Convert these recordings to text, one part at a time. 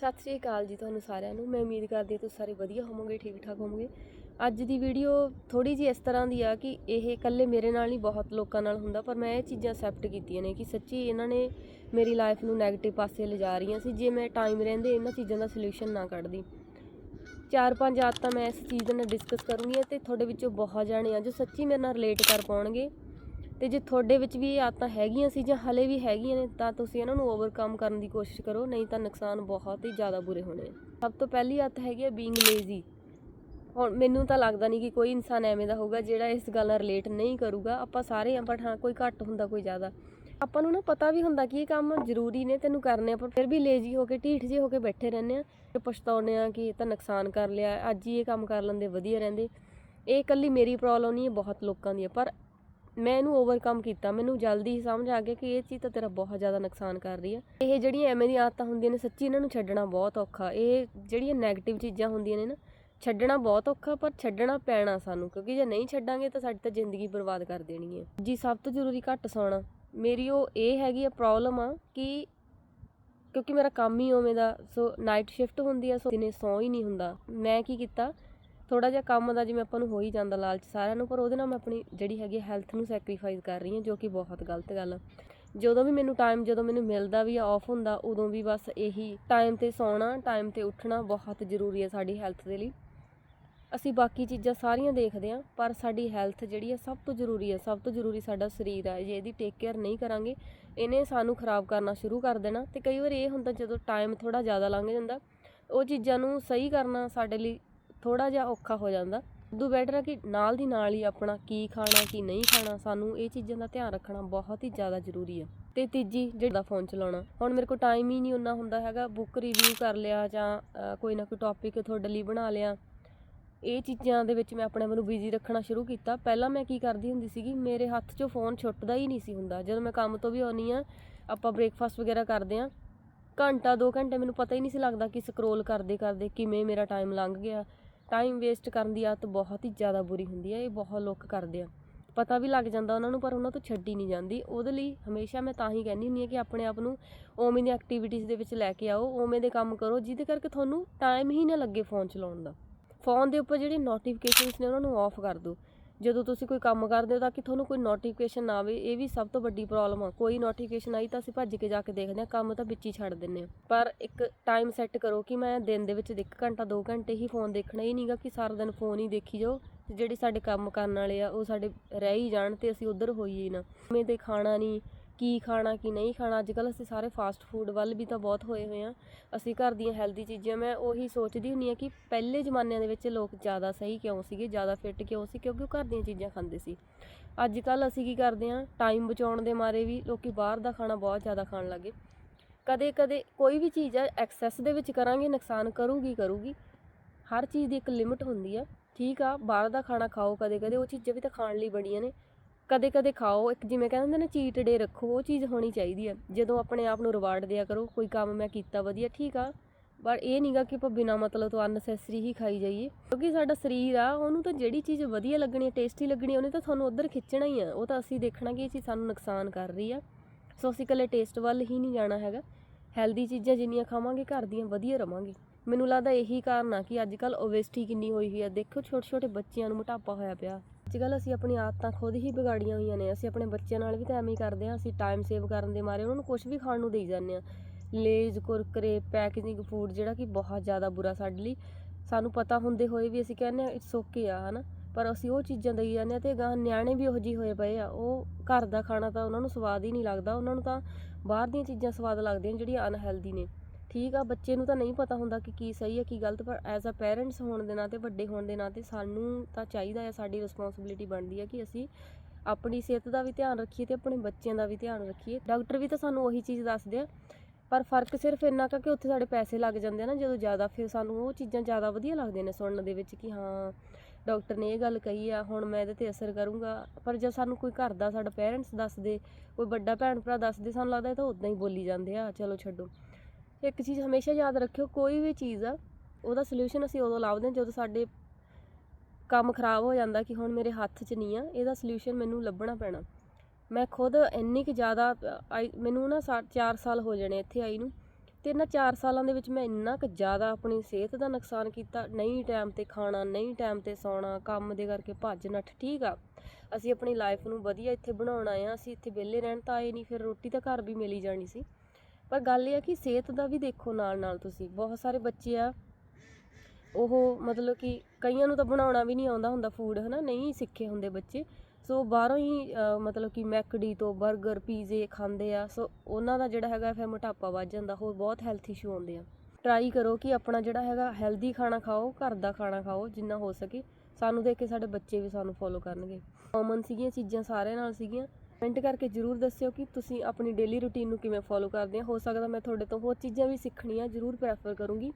ਸਤਿ ਸ਼੍ਰੀ ਅਕਾਲ ਜੀ ਤੁਹਾਨੂੰ ਸਾਰਿਆਂ ਨੂੰ। ਮੈਂ ਉਮੀਦ ਕਰਦੀ ਹਾਂ ਤੁਸੀਂ ਸਾਰੇ ਵਧੀਆ ਹੋਵੋਗੇ ਠੀਕ ਠਾਕ ਹੋਵੋਗੇ। ਅੱਜ ਦੀ ਵੀਡੀਓ ਥੋੜੀ ਜਿਹੀ ਇਸ ਤਰ੍ਹਾਂ ਦੀ ਆ ਕਿ ਇਹ ਇਕੱਲੇ ਮੇਰੇ ਨਾਲ ਨਹੀਂ, ਬਹੁਤ ਲੋਕਾਂ ਨਾਲ ਹੁੰਦਾ, ਪਰ ਮੈਂ ਇਹ ਚੀਜ਼ਾਂ ਐਕਸੈਪਟ ਕੀਤੀਆਂ ਨੇ ਕਿ ਸੱਚੀ ਇਹਨਾਂ ਨੇ ਮੇਰੀ ਲਾਈਫ ਨੂੰ 네ਗੇਟਿਵ ਪਾਸੇ ਲਿਜਾ ਰਹੀਆਂ ਸੀ, ਜੇ ਮੈਂ ਟਾਈਮ ਰਹਿੰਦੇ ਇਹਨਾਂ ਚੀਜ਼ਾਂ ਦਾ ਸੋਲੂਸ਼ਨ ਨਾ ਕੱਢਦੀ। ਚਾਰ ਪੰਜ ਆਦਤਾਂ ਮੈਂ ਇਸ ਚੀਜ਼ ਦੇ ਨਾਲ ਡਿਸਕਸ ਕਰੂੰਗੀ ਤੇ ਤੁਹਾਡੇ ਵਿੱਚੋਂ ਬਹੁਤ ਜਾਣੇ ਆ ਜੋ ਸੱਚੀ ਮੇਰੇ ਨਾਲ ਰਿਲੇਟ ਕਰ ਪਾਉਣਗੇ। ਤੇ ਜੇ ਤੁਹਾਡੇ ਵਿੱਚ ਵੀ ਇਹ ਆਦਤਾਂ ਹੈਗੀਆਂ ਸੀ ਜਾਂ ਹਲੇ ਵੀ ਹੈਗੀਆਂ ਨੇ, ਤਾਂ ਤੁਸੀਂ ਇਹਨਾਂ ਨੂੰ ਓਵਰਕਮ ਕਰਨ ਦੀ ਕੋਸ਼ਿਸ਼ ਕਰੋ, ਨਹੀਂ ਤਾਂ ਨੁਕਸਾਨ ਬਹੁਤ ਹੀ ਜ਼ਿਆਦਾ ਬੁਰੇ ਹੋਣੇ ਆ। ਸਭ ਤੋਂ ਪਹਿਲੀ ਆਦਤ ਹੈਗੀ ਹੈ ਬੀਇੰਗ ਲੇਜ਼ੀ ਹੁਣ ਮੈਨੂੰ ਤਾਂ ਲੱਗਦਾ ਨਹੀਂ ਕਿ ਕੋਈ ਇਨਸਾਨ ਐਵੇਂ ਦਾ ਹੋਊਗਾ ਜਿਹੜਾ ਇਸ ਗੱਲ ਨਾਲ ਰਿਲੇਟ ਨਹੀਂ ਕਰੂਗਾ। ਆਪਾਂ ਸਾਰੇ ਆ ਬਟ ਹਾਂ, ਕੋਈ ਘੱਟ ਹੁੰਦਾ, ਕੋਈ ਜ਼ਿਆਦਾ। ਆਪਾਂ ਨੂੰ ਨਾ ਪਤਾ ਵੀ ਹੁੰਦਾ ਕਿ ਇਹ ਕੰਮ ਜ਼ਰੂਰੀ ਨੇ, ਤੈਨੂੰ ਕਰਨੇ ਪਰ ਫਿਰ ਵੀ ਲੇਜ਼ੀ ਹੋ ਕੇ, ਢੀਠ ਜੇ ਹੋ ਕੇ ਬੈਠੇ ਰਹਿੰਦੇ ਆ ਤੇ ਪਛਤਾਉਂਦੇ ਆ ਕਿ ਇਹ ਤਾਂ ਨੁਕਸਾਨ ਕਰ ਲਿਆ, ਅੱਜ ਹੀ ਇਹ ਕੰਮ ਕਰ ਲੈਂਦੇ, ਵਧੀਆ ਰਹਿੰਦੇ। ਇਹ ਇਕੱਲੀ ਮੇਰੀ ਪ੍ਰੋਬਲਮ ਨਹੀਂ ਹੈ ਬਹੁਤ ਲੋਕਾਂ ਦੀ ਹੈ ਪਰ ਮੈਂ ਇਹਨੂੰ ਓਵਰਕਮ ਕੀਤਾ। ਮੈਨੂੰ ਜਲਦੀ ਹੀ ਸਮਝ ਆ ਗਿਆ ਕਿ ਇਹ ਚੀਜ਼ ਤਾਂ ਤੇਰਾ ਬਹੁਤ ਜ਼ਿਆਦਾ ਨੁਕਸਾਨ ਕਰ ਰਹੀ ਆ। ਇਹ ਜਿਹੜੀਆਂ ਐਵੇਂ ਦੀਆਂ ਆਦਤਾਂ ਹੁੰਦੀਆਂ ਨੇ, ਸੱਚੀ ਇਹਨਾਂ ਨੂੰ ਛੱਡਣਾ ਬਹੁਤ ਔਖਾ। ਇਹ ਜਿਹੜੀਆਂ 네ਗੇਟਿਵ ਚੀਜ਼ਾਂ ਹੁੰਦੀਆਂ ਨੇ ਨਾ, ਛੱਡਣਾ ਬਹੁਤ ਔਖਾ, ਪਰ ਛੱਡਣਾ ਪੈਣਾ ਸਾਨੂੰ, ਕਿਉਂਕਿ ਜੇ ਨਹੀਂ ਛੱਡਾਂਗੇ ਤਾਂ ਸਾਡੀ ਤਾਂ ਜ਼ਿੰਦਗੀ ਬਰਬਾਦ ਕਰ ਦੇਣੀ ਹੈ ਜੀ, ਸਭ ਤੋਂ ਜ਼ਰੂਰੀ ਘੱਟ ਸੌਣਾ। ਮੇਰੀ ਉਹ ਇਹ ਹੈਗੀ ਆ ਪ੍ਰੋਬਲਮ ਆ ਕਿ ਕਿਉਂਕਿ ਮੇਰਾ ਕੰਮ ਹੀ ਉਵੇਂ ਦਾ, ਸੋ ਨਾਈਟ ਸ਼ਿਫਟ ਹੁੰਦੀ ਆ, ਸੋ ਦਿਨੇ ਸੌ ਹੀ ਨਹੀਂ ਹੁੰਦਾ। ਮੈਂ ਕੀ ਕੀਤਾ ਥੋੜਾ ਜਿਹਾ ਕੰਮ ਦਾ ਜਿਵੇਂ ਆਪਾਂ ਨੂੰ ਹੋ ਹੀ ਜਾਂਦਾ ਲਾਲਚ ਸਾਰਿਆਂ ਨੂੰ, ਪਰ ਉਹਦੇ ਨਾਲ ਮੈਂ ਆਪਣੀ ਜਿਹੜੀ ਹੈਗੀ ਹੈਲਥ ਨੂੰ ਸੈਕਰੀਫਾਈਸ ਕਰ ਰਹੀ ਹਾਂ, ਜੋ ਕਿ ਬਹੁਤ ਗਲਤ ਗੱਲ ਆ। ਜਦੋਂ ਵੀ ਮੈਨੂੰ ਟਾਈਮ ਜਦੋਂ ਮੈਨੂੰ ਮਿਲਦਾ ਵੀ ਆ ਆਫ ਹੁੰਦਾ, ਉਦੋਂ ਵੀ ਬਸ ਇਹੀ ਟਾਈਮ ਤੇ ਸੌਣਾ ਟਾਈਮ ਤੇ ਉੱਠਣਾ ਬਹੁਤ ਜ਼ਰੂਰੀ ਹੈ ਸਾਡੀ ਹੈਲਥ ਦੇ ਲਈ। ਅਸੀਂ ਬਾਕੀ ਚੀਜ਼ਾਂ ਸਾਰੀਆਂ ਦੇਖਦੇ ਹਾਂ, ਪਰ ਸਾਡੀ ਹੈਲਥ ਜਿਹੜੀ ਹੈ ਸਭ ਤੋਂ ਜ਼ਰੂਰੀ ਹੈ ਸਭ ਤੋਂ ਜ਼ਰੂਰੀ ਸਾਡਾ ਸਰੀਰ ਹੈ ਜੇ ਇਹਦੀ ਟੇਕ ਕੇਅਰ ਨਹੀਂ ਕਰਾਂਗੇ, ਇਹਨੇ ਸਾਨੂੰ ਖਰਾਬ ਕਰਨਾ ਸ਼ੁਰੂ ਕਰ ਦੇਣਾ। ਤੇ ਕਈ ਵਾਰ ਇਹ ਹੁੰਦਾ ਜਦੋਂ ਟਾਈਮ ਥੋੜਾ ਜ਼ਿਆਦਾ ਲੰਘ ਜਾਂਦਾ, ਉਹ ਚੀਜ਼ਾਂ ਨੂੰ ਸਹੀ ਕਰਨਾ ਸਾਡੇ ਲਈ ਥੋੜਾ ਜਿਹਾ ਔਖਾ ਹੋ ਜਾਂਦਾ। ਉਦੋਂ ਬੈਟਰ ਹੈ ਕਿ ਨਾਲ ਦੀ ਨਾਲ ਹੀ ਆਪਣਾ ਕੀ ਖਾਣਾ, ਕੀ ਨਹੀਂ ਖਾਣਾ, ਸਾਨੂੰ ਇਹ ਚੀਜ਼ਾਂ ਦਾ ਧਿਆਨ ਰੱਖਣਾ ਬਹੁਤ ਹੀ ਜ਼ਿਆਦਾ ਜ਼ਰੂਰੀ ਹੈ। ਤੇ ਤੀਜੀ, ਜਿਹੜਾ ਫੋਨ ਚਲਾਉਣਾ। ਹੁਣ ਮੇਰੇ ਕੋਲ ਟਾਈਮ ਹੀ ਨਹੀਂ ਉਹਨਾਂ ਹੁੰਦਾ ਹੈਗਾ। ਬੁੱਕ ਰਿਵਿਊ ਕਰ ਲਿਆ ਜਾਂ ਕੋਈ ਨਾ ਕੋਈ ਟੌਪਿਕ ਤੁਹਾਡੇ ਲਈ ਬਣਾ ਲਿਆ। ਇਹ ਚੀਜ਼ਾਂ ਦੇ ਵਿੱਚ ਮੈਂ ਆਪਣੇ ਆਪ ਨੂੰ ਬਿਜ਼ੀ ਰੱਖਣਾ ਸ਼ੁਰੂ ਕੀਤਾ। ਪਹਿਲਾਂ ਮੈਂ ਕੀ ਕਰਦੀ ਹੁੰਦੀ ਸੀਗੀ, ਮੇਰੇ ਹੱਥ 'ਚੋਂ ਫੋਨ ਛੁੱਟਦਾ ਹੀ ਨਹੀਂ ਸੀ ਹੁੰਦਾ। ਜਦੋਂ ਮੈਂ ਕੰਮ ਤੋਂ ਵੀ ਆਉਣੀ ਆ ਆਪਾਂ ਬ੍ਰੇਕਫਾਸਟ ਵਗੈਰਾ ਕਰਦੇ ਆ ਘੰਟਾ 2 ਘੰਟੇ ਮੈਨੂੰ ਪਤਾ ਹੀ ਨਹੀਂ ਸੀ ਲੱਗਦਾ ਕਿ ਸਕਰੋਲ ਕਰਦੇ ਕਰਦੇ ਕਿਵੇਂ ਮੇਰਾ ਟਾਈਮ ਲੰਘ ਗਿਆ। ਟਾਈਮ ਵੇਸਟ ਕਰਨ ਦੀ ਆਦਤ ਬਹੁਤ ਹੀ ਜ਼ਿਆਦਾ ਬੁਰੀ ਹੁੰਦੀ ਹੈ, ਇਹ ਬਹੁਤ ਲੋਕ ਕਰਦੇ ਆ। ਪਤਾ ਵੀ ਲੱਗ ਜਾਂਦਾ ਉਹਨਾਂ ਨੂੰ, ਪਰ ਉਹਨਾਂ ਤੋਂ ਛੱਡੀ ਨਹੀਂ ਜਾਂਦੀ। ਉਹਦੇ ਲਈ ਹਮੇਸ਼ਾ ਮੈਂ ਤਾਂ ਹੀ ਕਹਿੰਦੀ ਹੁੰਦੀ ਹਾਂ ਕਿ ਆਪਣੇ ਆਪ ਨੂੰ ਉਵੇਂ ਦੀਆਂ ਐਕਟੀਵਿਟੀਜ਼ ਦੇ ਵਿੱਚ ਲੈ ਕੇ ਆਓ, ਉਵੇਂ ਦੇ ਕੰਮ ਕਰੋ, ਜਿਹਦੇ ਕਰਕੇ ਤੁਹਾਨੂੰ ਟਾਈਮ ਹੀ ਨਾ ਲੱਗੇ ਫੋਨ ਚਲਾਉਣ ਦਾ। ਫੋਨ ਦੇ ਉੱਪਰ ਜਿਹੜੇ ਨੋਟੀਫਿਕੇਸ਼ਨਸ ਨੇ, ਉਹਨਾਂ ਨੂੰ ਆਫ ਕਰ ਦਿਓ। ਜਦੋਂ ਤੁਸੀਂ ਕੋਈ ਕੰਮ ਕਰਦੇ ਹੋ ਤਾਂ ਕਿ ਤੁਹਾਨੂੰ ਕੋਈ ਨੋਟੀਫਿਕੇਸ਼ਨ ਨਾ ਆਵੇ, ਇਹ ਵੀ ਸਭ ਤੋਂ ਵੱਡੀ ਪ੍ਰੋਬਲਮ ਆ। ਕੋਈ ਨੋਟੀਫਿਕੇਸ਼ਨ ਆਈ ਤਾਂ ਅਸੀਂ ਭੱਜ ਕੇ ਜਾ ਕੇ ਦੇਖਦੇ ਹਾਂ, ਕੰਮ ਤਾਂ ਵਿੱਚ ਹੀ ਛੱਡ ਦਿੰਨੇ ਆ ਪਰ ਇੱਕ ਟਾਈਮ ਸੈੱਟ ਕਰੋ ਕਿ ਮੈਂ ਦਿਨ ਦੇ ਵਿੱਚ 1 ਘੰਟਾ 2 ਘੰਟੇ ਹੀ ਫੋਨ ਦੇਖਣਾ ਹੀ ਨਹੀਂਗਾ ਕਿ ਸਾਰਾ ਦਿਨ ਫੋਨ ਹੀ ਦੇਖੀ ਜਾਓ ਤੇ ਜਿਹੜੇ ਸਾਡੇ ਕੰਮ ਕਰਨ ਵਾਲੇ ਆ, ਉਹ ਸਾਡੇ ਰਹਿ ਹੀ ਜਾਣ ਤੇ ਅਸੀਂ ਉਧਰ ਹੋਈਏ ਨਾ। ਮੈਂ ਤੇ ਖਾਣਾ ਨਹੀਂ ਕੀ ਖਾਣਾ, ਕੀ ਨਹੀਂ ਖਾਣਾ। ਅੱਜ ਕੱਲ ਅਸੀਂ ਸਾਰੇ ਫਾਸਟ ਫੂਡ ਵੱਲ ਵੀ ਤਾਂ ਬਹੁਤ ਹੋਏ ਹੋਏ ਆ ਅਸੀਂ ਘਰ ਦੀਆਂ ਹੈਲਦੀ ਚੀਜ਼ਾਂ, ਮੈਂ ਉਹੀ ਸੋਚਦੀ ਹੁੰਨੀ ਆ ਕਿ ਪਹਿਲੇ ਜ਼ਮਾਨਿਆਂ ਦੇ ਵਿੱਚ ਲੋਕ ਜ਼ਿਆਦਾ ਸਹੀ ਕਿਉਂ ਸੀਗੇ, ਜ਼ਿਆਦਾ ਫਿੱਟ ਕਿਉਂ ਸੀ, ਕਿਉਂਕਿ ਉਹ ਘਰ ਦੀਆਂ ਚੀਜ਼ਾਂ ਖਾਂਦੇ ਸੀ। ਅੱਜ ਕੱਲ ਅਸੀਂ ਕੀ ਕਰਦੇ ਆ ਟਾਈਮ ਬਚਾਉਣ ਦੇ ਮਾਰੇ ਵੀ ਲੋਕੀ ਬਾਹਰ ਦਾ ਖਾਣਾ ਬਹੁਤ ਜ਼ਿਆਦਾ ਖਾਣ ਲੱਗੇ। ਕਦੇ ਕਦੇ ਕੋਈ ਵੀ ਚੀਜ਼ ਆ ਐਕਸੈਸ ਦੇ ਵਿੱਚ ਕਰਾਂਗੇ, ਨੁਕਸਾਨ ਕਰੂਗੀ ਕਰੂਗੀ। ਹਰ ਚੀਜ਼ ਦੀ ਇੱਕ ਲਿਮਿਟ ਹੁੰਦੀ ਆ ਠੀਕ ਆ, ਬਾਹਰ ਦਾ ਖਾਣਾ ਖਾਓ ਕਦੇ ਕਦੇ ਉਹ ਚੀਜ਼ਾਂ ਵੀ ਤਾਂ ਖਾਣ ਲਈ ਬਣੀਆਂ ਨੇ। ਕਦੇ ਕਦੇ ਖਾਓ, ਇੱਕ ਜਿਵੇਂ ਕਹਿੰਦੇ ਨੇ ਚੀਟ ਡੇ ਰੱਖੋ, ਉਹ ਚੀਜ਼ ਹੋਣੀ ਚਾਹੀਦੀ ਆ। ਜਦੋਂ ਆਪਣੇ ਆਪ ਨੂੰ ਰਿਵਾਰਡ ਦਿਆ ਕਰੋ, ਕੋਈ ਕੰਮ ਮੈਂ ਕੀਤਾ ਵਧੀਆ, ਠੀਕ ਆ। ਪਰ ਇਹ ਨਹੀਂਗਾ ਕਿ ਆਪਾਂ ਬਿਨਾ ਮਤਲਬ ਤੋਂ ਅਨਸੈਸਰੀ ਹੀ ਖਾਈ ਜਾਈਏ। ਕਿਉਂਕਿ ਸਾਡਾ ਸਰੀਰ ਆ, ਉਹਨੂੰ ਤਾਂ ਜਿਹੜੀ ਚੀਜ਼ ਵਧੀਆ ਲੱਗਣੀ ਹੈ ਟੇਸਟੀ ਲੱਗਣੀ ਉਹਨੇ ਤਾਂ ਤੁਹਾਨੂੰ ਉਧਰ ਖਿੱਚਣਾ ਹੀ ਆ। ਉਹ ਤਾਂ ਅਸੀਂ ਦੇਖਣਾ ਕਿ ਇਹ ਚੀਜ਼ ਸਾਨੂੰ ਨੁਕਸਾਨ ਕਰ ਰਹੀ ਆ। ਸੋ ਅਸੀਂ ਇਕੱਲੇ ਟੇਸਟ ਵੱਲ ਹੀ ਨਹੀਂ ਜਾਣਾ ਹੈਗਾ। ਹੈਲਦੀ ਚੀਜ਼ਾਂ ਜਿੰਨੀਆਂ ਖਾਵਾਂਗੇ, ਘਰ ਦੀਆਂ ਵਧੀਆ ਰਵਾਂਗੇ। ਮੈਨੂੰ ਲੱਗਦਾ ਇਹੀ ਕਾਰਨ ਆ ਕਿ ਅੱਜ ਕੱਲ ਓਬੈਸਿਟੀ ਕਿੰਨੀ ਹੋਈ ਹੋਈ ਆ। ਦੇਖੋ ਛੋਟੇ ਛੋਟੇ ਬੱਚਿਆਂ ਨੂੰ ਮੋਟਾਪਾ ਹੋਇਆ ਪਿਆ। ਅੱਜ ਕੱਲ ਅਸੀਂ ਆਪਣੀ ਆਦਤਾਂ ਖੁਦ ਹੀ ਵਿਗਾੜੀਆਂ ਹੋਈਆਂ ਨੇ, ਅਸੀਂ ਆਪਣੇ ਬੱਚਿਆਂ ਨਾਲ ਵੀ ਤਾਂ ਐਵੇਂ ਹੀ ਕਰਦੇ ਹਾਂ, ਅਸੀਂ ਟਾਈਮ ਸੇਵ ਕਰਨ ਦੇ ਮਾਰੇ, ਉਹਨਾਂ ਨੂੰ ਕੁਝ ਵੀ ਖਾਣ ਨੂੰ ਦੇਈ ਜਾਂਦੇ ਆ ਲੇਜ਼, ਕੁਰਕਰੇ ਪੈਕੇਜਿੰਗ ਫੂਡ ਜਿਹੜਾ ਕਿ ਬਹੁਤ ਜ਼ਿਆਦਾ ਬੁਰਾ ਸਾਡੇ ਲਈ। ਸਾਨੂੰ ਪਤਾ ਹੁੰਦੇ ਹੋਏ ਵੀ ਅਸੀਂ ਕਹਿੰਦੇ ਆ ਇਟਸ ਓਕੇ ਆ ਹਨਾ? ਪਰ ਅਸੀਂ ਉਹ ਚੀਜ਼ਾਂ ਦੇਈ ਜਾਂਦੇ ਆ ਤੇ ਗਾਂ ਨਿਆਣੇ ਵੀ ਉਹੋ ਜਿਹੇ ਹੋਏ ਪਏ ਆ। ਉਹ ਘਰ ਦਾ ਖਾਣਾ ਤਾਂ ਉਹਨਾਂ ਨੂੰ ਸਵਾਦ ਹੀ ਨਹੀਂ ਲੱਗਦਾ, ਉਹਨਾਂ ਨੂੰ ਤਾਂ ਬਾਹਰ ਦੀਆਂ ਚੀਜ਼ਾਂ ਸਵਾਦ ਲੱਗਦੀਆਂ ਜਿਹੜੀਆਂ ਅਨਹੈਲਦੀ ਨੇ। ਠੀਕ ਆ, ਬੱਚੇ ਨੂੰ ਤਾਂ ਨਹੀਂ ਪਤਾ ਹੁੰਦਾ ਕਿ ਕੀ ਸਹੀ ਹੈ ਕੀ ਗਲਤ, ਪਰ ਐਜ਼ ਅ ਪੇਰੈਂਟਸ ਹੋਣ ਦੇ ਨਾਤੇ ਵੱਡੇ ਹੋਣ ਦੇ ਨਾਤੇ ਸਾਨੂੰ ਤਾਂ ਚਾਹੀਦਾ ਹੈ ਸਾਡੀ ਰਿਸਪੌਂਸਿਬਿਲਿਟੀ ਬਣਦੀ ਹੈ ਕਿ ਅਸੀਂ ਆਪਣੀ ਸਿਹਤ ਦਾ ਵੀ ਧਿਆਨ ਰੱਖੀਏ ਤੇ ਆਪਣੇ ਬੱਚਿਆਂ ਦਾ ਵੀ ਧਿਆਨ ਰੱਖੀਏ। ਡਾਕਟਰ ਵੀ ਤਾਂ ਸਾਨੂੰ ਉਹੀ ਚੀਜ਼ ਦੱਸਦੇ ਆ, ਪਰ ਫ਼ਰਕ ਸਿਰਫ ਇੰਨਾ ਕੁ ਕਿ ਉੱਥੇ ਸਾਡੇ ਪੈਸੇ ਲੱਗ ਜਾਂਦੇ ਆ ਨਾ, ਜਦੋਂ ਜ਼ਿਆਦਾ ਫਿਰ ਸਾਨੂੰ ਉਹ ਚੀਜ਼ਾਂ ਜ਼ਿਆਦਾ ਵਧੀਆ ਲੱਗਦੀਆਂ ਨੇ ਸੁਣਨ ਦੇ ਵਿੱਚ ਕਿ ਹਾਂ ਡਾਕਟਰ ਨੇ ਇਹ ਗੱਲ ਕਹੀ ਆ, ਹੁਣ ਮੈਂ ਇਹਦੇ ਤੇ ਅਸਰ ਕਰੂੰਗਾ। ਪਰ ਜਦ ਸਾਨੂੰ ਕੋਈ ਘਰ ਦਾ, ਸਾਡਾ ਪੇਰੈਂਟਸ ਦੱਸਦੇ, ਕੋਈ ਵੱਡਾ ਭੈਣ ਭਰਾ ਦੱਸਦੇ, ਸਾਨੂੰ ਲੱਗਦਾ ਇਹ ਤਾਂ ਉਦਾਂ ਹੀ ਬੋਲੀ ਜਾਂਦੇ ਆ, ਚਲੋ ਛੱਡੋ। ਇੱਕ ਚੀਜ਼ ਹਮੇਸ਼ਾ ਯਾਦ ਰੱਖਿਓ, ਕੋਈ ਵੀ ਚੀਜ਼ ਆ, ਉਹਦਾ ਸੋਲੂਸ਼ਨ ਅਸੀਂ ਉਦੋਂ ਲੱਭਦੇ ਹਾਂ ਜਦੋਂ ਸਾਡੇ ਕੰਮ ਖਰਾਬ ਹੋ ਜਾਂਦਾ ਕਿ ਹੁਣ ਮੇਰੇ ਹੱਥ 'ਚ ਨਹੀਂ ਆ, ਇਹਦਾ ਸੋਲੂਸ਼ਨ ਮੈਨੂੰ ਲੱਭਣਾ ਪੈਣਾ। ਮੈਂ ਖੁਦ ਇੰਨੀ ਕਿ ਜ਼ਿਆਦਾ, ਆਈ, ਮੈਨੂੰ ਨਾ 4 ਸਾਲ ਹੋ ਜਾਣੇ ਇੱਥੇ ਆਈ ਨੂੰ, ਤੇ ਇਹਨਾਂ 4 ਸਾਲਾਂ ਦੇ ਵਿੱਚ ਮੈਂ ਇੰਨਾ ਕੁ ਜ਼ਿਆਦਾ ਆਪਣੀ ਸਿਹਤ ਦਾ ਨੁਕਸਾਨ ਕੀਤਾ, ਨਹੀਂ ਟਾਈਮ ਤੇ ਖਾਣਾ, ਨਹੀਂ ਟਾਈਮ ਤੇ ਸੌਣਾ, ਕੰਮ ਦੇ ਕਰਕੇ ਭੱਜ ਨੱਠ, ਠੀਕ ਆ। ਅਸੀਂ ਆਪਣੀ ਲਾਈਫ ਨੂੰ ਵਧੀਆ ਇੱਥੇ ਬਣਾਉਣਾ ਆ ਅਸੀਂ ਇੱਥੇ ਵਿਹਲੇ ਰਹਿਣ ਤਾਂ ਆਏ ਨਹੀਂ, ਫਿਰ ਰੋਟੀ ਤਾਂ ਘਰ ਵੀ ਮਿਲੀ ਜਾਣੀ ਸੀ। ਪਰ ਗੱਲ ਇਹ ਆ ਕਿ ਸਿਹਤ ਦਾ ਵੀ ਦੇਖੋ ਨਾਲ ਨਾਲ ਤੁਸੀਂ, ਬਹੁਤ ਸਾਰੇ ਬੱਚੇ ਆ, ਉਹ ਮਤਲਬ ਕਿ ਕਈਆਂ ਨੂੰ ਤਾਂ ਬਣਾਉਣਾ ਵੀ ਨਹੀਂ ਆਉਂਦਾ ਹੁੰਦਾ ਫੂਡ ਹਨਾ? ਨਹੀਂ ਸਿੱਖੇ ਹੁੰਦੇ ਬੱਚੇ। ਸੋ ਬਾਹਰੋਂ ਹੀ ਮਤਲਬ ਕਿ ਮੈਕਡੀ ਤੋਂ 버ਗਰ ਪੀਜ਼ੇ ਖਾਂਦੇ ਆ, ਸੋ ਉਹਨਾਂ ਦਾ ਜਿਹੜਾ ਹੈਗਾ ਫਿਰ ਮੋਟਾਪਾ ਵੱਧ ਜਾਂਦਾ, ਹੋਰ ਬਹੁਤ ਹੈਲਥ ਇਸ਼ੂ ਆਉਂਦੇ ਆ। ਟਰਾਈ ਕਰੋ ਕਿ ਆਪਣਾ ਜਿਹੜਾ ਹੈਗਾ ਹੈਲਦੀ ਖਾਣਾ ਖਾਓ, ਘਰ ਦਾ ਖਾਣਾ ਖਾਓ, ਜਿੰਨਾ ਹੋ ਸਕੇ। ਸਾਨੂੰ ਦੇਖ ਕੇ ਸਾਡੇ ਬੱਚੇ ਵੀ ਸਾਨੂੰ ਫੋਲੋ ਕਰਨਗੇ। ਕਾਮਨ ਸੀਗੀਆਂ ਚੀਜ਼ਾਂ ਸਾਰਿਆਂ ਨਾਲ ਸੀਗੀਆਂ। ਕਮੈਂਟ ਕਰਕੇ ਜਰੂਰ ਦੱਸਿਓ ਕਿ ਤੁਸੀਂ ਆਪਣੀ ਡੇਲੀ ਰੁਟੀਨ ਨੂੰ ਕਿਵੇਂ ਫੋਲੋ ਕਰਦੇ ਆ ਹੋ ਸਕਦਾ ਮੈਂ ਤੁਹਾਡੇ ਤੋਂ ਹੋਰ ਚੀਜ਼ਾਂ ਵੀ ਸਿੱਖਣੀਆਂ ਜਰੂਰ ਪ੍ਰੈਫਰ ਕਰੂੰਗੀ,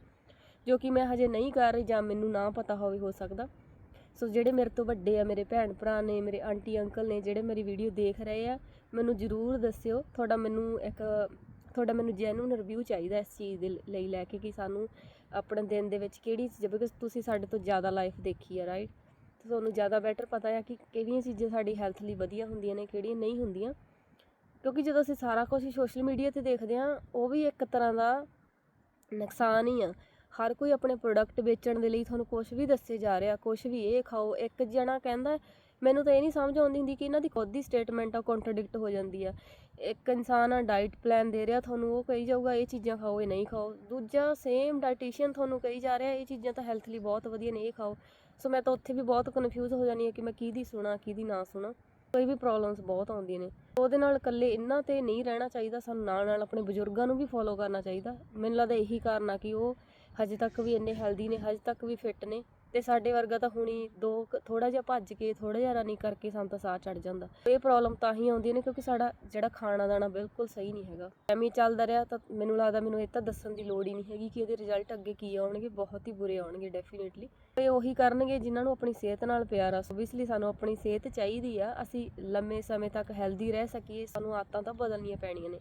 ਜੋ ਕਿ ਮੈਂ ਹਜੇ ਨਹੀਂ ਕਰ ਰਹੀ ਜਾਂ ਮੈਨੂੰ ਨਾ ਪਤਾ ਹੋਵੇ, ਹੋ ਸਕਦਾ। ਸੋ ਜਿਹੜੇ ਮੇਰੇ ਤੋਂ ਵੱਡੇ ਆ, ਮੇਰੇ ਭੈਣ ਭਰਾ ਨੇ, ਮੇਰੇ ਆਂਟੀ ਅੰਕਲ ਨੇ, ਜਿਹੜੇ ਮੇਰੀ ਵੀਡੀਓ ਦੇਖ ਰਹੇ ਆ, ਮੈਨੂੰ ਜਰੂਰ ਦੱਸਿਓ। ਤੁਹਾਡਾ ਮੈਨੂੰ ਇੱਕ, ਤੁਹਾਡਾ ਮੈਨੂੰ ਜੈਨੂਨ ਰਿਵਿਊ ਚਾਹੀਦਾ ਇਸ ਚੀਜ਼ ਦੇ ਲਈ ਲੈ ਕੇ, ਕਿ ਸਾਨੂੰ ਆਪਣੇ ਦਿਨ ਦੇ ਵਿੱਚ ਕਿਹੜੀ ਚੀਜ਼ ਬਿਕਾਜ਼ ਤੁਸੀਂ ਸਾਡੇ ਤੋਂ ਜ਼ਿਆਦਾ ਲਾਈਫ ਦੇਖੀ ਆ ਰਾਈਟ ਤੁਹਾਨੂੰ ਜ਼ਿਆਦਾ ਬੈਟਰ ਪਤਾ ਆ ਕਿ ਕਿਹੜੀਆਂ ਚੀਜ਼ਾਂ ਸਾਡੀ ਹੈਲਥ ਲਈ ਵਧੀਆ ਹੁੰਦੀਆਂ ਨੇ, ਕਿਹੜੀਆਂ ਨਹੀਂ ਹੁੰਦੀਆਂ। ਕਿਉਂਕਿ ਜਦੋਂ ਅਸੀਂ ਸਾਰਾ ਕੁਝ ਸੋਸ਼ਲ ਮੀਡੀਆ ਤੇ ਦੇਖਦੇ ਹਾਂ, ਉਹ ਵੀ ਇੱਕ ਤਰ੍ਹਾਂ ਦਾ ਨੁਕਸਾਨ ਹੀ ਆ। ਹਰ ਕੋਈ ਆਪਣੇ ਪ੍ਰੋਡਕਟ ਵੇਚਣ ਦੇ ਲਈ ਤੁਹਾਨੂੰ ਕੁਝ ਵੀ ਦੱਸੇ ਜਾ ਰਿਹਾ ਕੁਝ ਵੀ ਇਹ ਖਾਓ, ਇੱਕ ਜਣਾ ਕਹਿੰਦਾ ਮੈਨੂੰ ਤਾਂ ਇਹ ਨਹੀਂ ਸਮਝ ਆਉਂਦੀ ਹੁੰਦੀ ਕਿ ਇਹਨਾਂ ਦੀ ਖੁਦ ਦੀ ਸਟੇਟਮੈਂਟ ਆ ਕੰਟਰਡਿਕਟ ਹੋ ਜਾਂਦੀ ਆ। ਇੱਕ ਇਨਸਾਨ ਆ ਡਾਈਟ ਪਲਾਨ ਦੇ ਰਿਹਾ, ਤੁਹਾਨੂੰ ਉਹ ਕਹੀ ਜਾਊਗਾ, ਇਹ ਚੀਜ਼ਾਂ ਖਾਓ, ਇਹ ਨਹੀਂ ਖਾਓ। ਦੂਜਾ ਸੇਮ ਡਾਈਟੀਸ਼ੀਅਨ ਤੁਹਾਨੂੰ ਕਹੀ ਜਾ ਰਿਹਾ, ਇਹ ਚੀਜ਼ਾਂ ਤਾਂ ਹੈਲਥ ਲਈ ਬਹੁਤ ਵਧੀਆ ਨੇ, ਇਹ ਖਾਓ। ਸੋ ਮੈਂ ਤਾਂ ਉੱਥੇ ਵੀ ਬਹੁਤ ਕਨਫਿਊਜ਼ ਹੋ ਜਾਂਦੀ ਹਾਂ ਕਿ ਮੈਂ ਕਿਹਦੀ ਸੁਣਾ, ਕਿਹਦੀ ਨਾ ਸੁਣਾ। ਕੋਈ ਵੀ ਪ੍ਰੋਬਲਮਸ ਬਹੁਤ ਆਉਂਦੀਆਂ ਨੇ। ਉਹਦੇ ਨਾਲ ਇਕੱਲੇ ਇਹਨਾਂ ਤੇ ਨਹੀਂ ਰਹਿਣਾ ਚਾਹੀਦਾ, ਸਾਨੂੰ ਨਾਲ ਨਾਲ ਆਪਣੇ ਬਜ਼ੁਰਗਾਂ ਨੂੰ ਵੀ ਫੋਲੋ ਕਰਨਾ ਚਾਹੀਦਾ। ਮੈਨੂੰ ਲੱਗਦਾ ਇਹੀ ਕਾਰਨ ਆ ਕਿ ਉਹ ਹਜੇ ਤੱਕ ਵੀ ਇੰਨੇ ਹੈਲਦੀ ਨੇ, ਹਜੇ ਤੱਕ ਵੀ ਫਿੱਟ ਨੇ। ਤੇ ਸਾਡੇ ਵਰਗਾ ਤਾਂ ਹੁਣੀ ਦੋ ਥੋੜਾ ਜਿਹਾ ਭੱਜ ਕੇ ਥੋੜਾ ਜਿਹਾ ਰਨਿੰਗ ਕਰਕੇ ਸਾਨੂੰ ਤਾਂ ਸਾਹ ਚੜ ਜਾਂਦਾ। ਇਹ ਪ੍ਰੋਬਲਮ ਤਾਂ ਹੀ ਆਉਂਦੀਆਂ ਨੇ, ਕਿਉਂਕਿ ਸਾਡਾ ਜਿਹੜਾ ਖਾਣਾ ਦਾਣਾ ਬਿਲਕੁਲ ਸਹੀ ਨਹੀਂ ਹੈਗਾ। ਐਵੇਂ ਚੱਲਦਾ ਰਿਹਾ ਤਾਂ ਮੈਨੂੰ ਲੱਗਦਾ ਮੈਨੂੰ ਇਹ ਤਾਂ ਦੱਸਣ ਦੀ ਲੋੜ ਹੀ ਨਹੀਂ ਹੈਗੀ ਕਿ ਇਹਦੇ ਰਿਜ਼ਲਟ ਅੱਗੇ ਕੀ ਆਉਣਗੇ, ਬਹੁਤ ਹੀ ਬੁਰੇ ਆਉਣਗੇ ਡੈਫੀਨੇਟਲੀ ਇਹ ਉਹੀ ਕਰਨਗੇ ਜਿਨ੍ਹਾਂ ਨੂੰ ਆਪਣੀ ਸਿਹਤ ਨਾਲ ਪਿਆਰ ਆ। ਓਬਵੀਅਸਲੀ ਸਾਨੂੰ ਆਪਣੀ ਸਿਹਤ ਚਾਹੀਦੀ ਆ। ਅਸੀਂ ਲੰਮੇ ਸਮੇਂ ਤੱਕ ਹੈਲਦੀ ਰਹਿ ਸਕੀਏ। ਸਾਨੂੰ ਆਦਤਾਂ ਤਾਂ ਬਦਲਣੀਆਂ ਪੈਣੀਆਂ ਨੇ।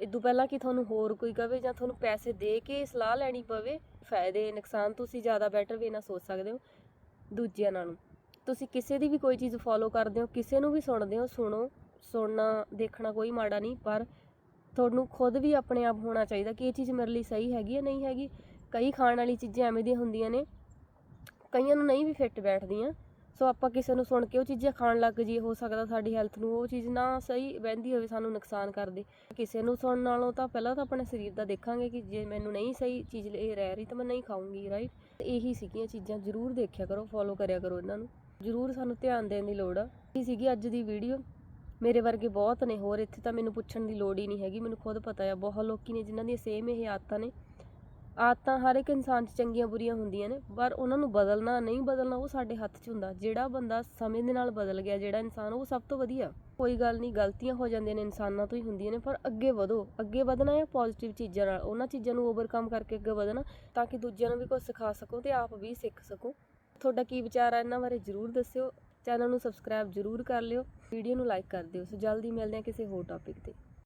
ਇਦੋਂ ਪਹਿਲਾਂ ਕਿ ਤੁਹਾਨੂੰ ਹੋਰ ਕੋਈ ਕਵੇ ਜਾਂ ਤੁਹਾਨੂੰ ਪੈਸੇ ਦੇ ਕੇ ਸਲਾਹ ਲੈਣੀ ਪਵੇ, ਫਾਇਦੇ, ਨੁਕਸਾਨ ਤੁਸੀਂ ਜ਼ਿਆਦਾ ਬੈਟਰ ਵੇ ਨਾਲ ਸੋਚ ਸਕਦੇ ਹੋ ਦੂਜਿਆਂ ਨਾਲੋਂ। ਤੁਸੀਂ ਕਿਸੇ ਦੀ ਵੀ ਕੋਈ ਚੀਜ਼ ਫੋਲੋ ਕਰਦੇ ਹੋ, ਕਿਸੇ ਨੂੰ ਵੀ ਸੁਣਦੇ ਹੋ, ਸੁਣੋ, ਸੁਣਨਾ, ਦੇਖਣਾ ਕੋਈ ਮਾੜਾ ਨਹੀਂ, ਪਰ ਤੁਹਾਨੂੰ ਖੁਦ ਵੀ ਆਪਣੇ ਆਪ ਹੋਣਾ ਚਾਹੀਦਾ ਕਿ ਇਹ ਚੀਜ਼ ਮੇਰੇ ਲਈ ਸਹੀ ਹੈਗੀ ਜਾਂ ਨਹੀਂ ਹੈਗੀ। ਕਈ ਖਾਣ ਵਾਲੀ ਚੀਜ਼ਾਂ ਐਵੇਂ ਦੀਆਂ ਹੁੰਦੀਆਂ ਨੇ, ਕਈਆਂ ਨੂੰ ਨਹੀਂ ਵੀ ਫਿੱਟ ਬੈਠਦੀਆਂ। ਸੋ ਆਪਾਂ ਕਿਸੇ ਨੂੰ ਸੁਣ ਕੇ ਉਹ ਚੀਜ਼ਾਂ ਖਾਣ ਲੱਗ ਜੀ ਹੋ ਸਕਦਾ ਸਾਡੀ ਹੈਲਥ ਨੂੰ ਉਹ ਚੀਜ਼ ਨਾ ਸਹੀ ਵਹਿੰਦੀ ਹੋਵੇ, ਸਾਨੂੰ ਨੁਕਸਾਨ ਕਰਦੇ ਕਿਸੇ ਨੂੰ ਸੁਣਨ ਨਾਲੋਂ ਤਾਂ ਪਹਿਲਾਂ ਤਾਂ ਆਪਣੇ ਸਰੀਰ ਦਾ ਦੇਖਾਂਗੇ ਕਿ ਜੇ ਮੈਨੂੰ ਨਹੀਂ ਸਹੀ ਚੀਜ਼ ਇਹ ਰਹਿ ਰਹੀ ਤਾਂ ਮੈਂ ਨਹੀਂ ਖਾਊਂਗੀ ਰਾਈਟ ਇਹੀ ਸੀਗੀਆਂ ਚੀਜ਼ਾਂ, ਜ਼ਰੂਰ ਦੇਖਿਆ ਕਰੋ ਫੋਲੋ ਕਰਿਆ ਕਰੋ ਇਹਨਾਂ ਨੂੰ। ਜ਼ਰੂਰ ਸਾਨੂੰ ਧਿਆਨ ਦੇਣ ਦੀ ਲੋੜ ਆ। ਇਹ ਸੀਗੀ ਅੱਜ ਦੀ ਵੀਡੀਓ ਮੇਰੇ ਵਰਗੇ ਬਹੁਤ ਨੇ ਹੋਰ, ਇੱਥੇ ਤਾਂ ਮੈਨੂੰ ਪੁੱਛਣ ਦੀ ਲੋੜ ਹੀ ਨਹੀਂ ਹੈਗੀ, ਮੈਨੂੰ ਖੁਦ ਪਤਾ ਆ। ਬਹੁਤ ਲੋਕੀ ਨੇ ਜਿਨ੍ਹਾਂ ਦੀਆਂ ਸੇਮ ਇਹ ਆਦਤਾਂ ਨੇ। ਆਦਤਾਂ ਹਰ ਇੱਕ ਇਨਸਾਨ 'ਚ ਚੰਗੀਆਂ ਬੁਰੀਆਂ ਹੁੰਦੀਆਂ ਨੇ, ਪਰ ਉਹਨਾਂ ਨੂੰ ਬਦਲਣਾ, ਨਹੀਂ ਬਦਲਣਾ ਉਹ ਸਾਡੇ ਹੱਥ 'ਚ ਹੁੰਦਾ। ਜਿਹੜਾ ਬੰਦਾ ਸਮੇਂ ਦੇ ਨਾਲ ਬਦਲ ਗਿਆ, ਜਿਹੜਾ ਇਨਸਾਨ, ਉਹ ਸਭ ਤੋਂ ਵਧੀਆ। ਕੋਈ ਗੱਲ ਨਹੀਂ, ਗਲਤੀਆਂ ਹੋ ਜਾਂਦੀਆਂ ਨੇ ਇਨਸਾਨਾਂ ਤੋਂ ਹੀ ਹੁੰਦੀਆਂ ਨੇ, ਪਰ ਅੱਗੇ ਵਧੋ। ਅੱਗੇ ਵਧਣਾ ਹੈ ਪੋਜ਼ਿਟਿਵ ਚੀਜ਼ਾਂ ਨਾਲ, ਉਹਨਾਂ ਚੀਜ਼ਾਂ ਨੂੰ ਓਵਰਕਮ ਕਰਕੇ ਅੱਗੇ ਵਧਣਾ, ਤਾਂ ਕਿ ਦੂਜਿਆਂ ਨੂੰ ਵੀ ਕੁਝ ਸਿਖਾ ਸਕੋ ਤੇ ਆਪ ਵੀ ਸਿੱਖ ਸਕੋ। ਤੁਹਾਡਾ ਕੀ ਵਿਚਾਰ ਆ ਇਹਨਾਂ ਬਾਰੇ ਜਰੂਰ ਦੱਸਿਓ। ਚੈਨਲ ਨੂੰ ਸਬਸਕ੍ਰਾਈਬ ਜਰੂਰ ਕਰ ਲਿਓ। ਵੀਡੀਓ ਨੂੰ ਲਾਈਕ ਕਰ ਦਿਓ। ਸੋ ਜਲਦੀ ਮਿਲਦੇ ਹਾਂ ਕਿਸੇ ਹੋਰ ਟੌਪਿਕ ਤੇ।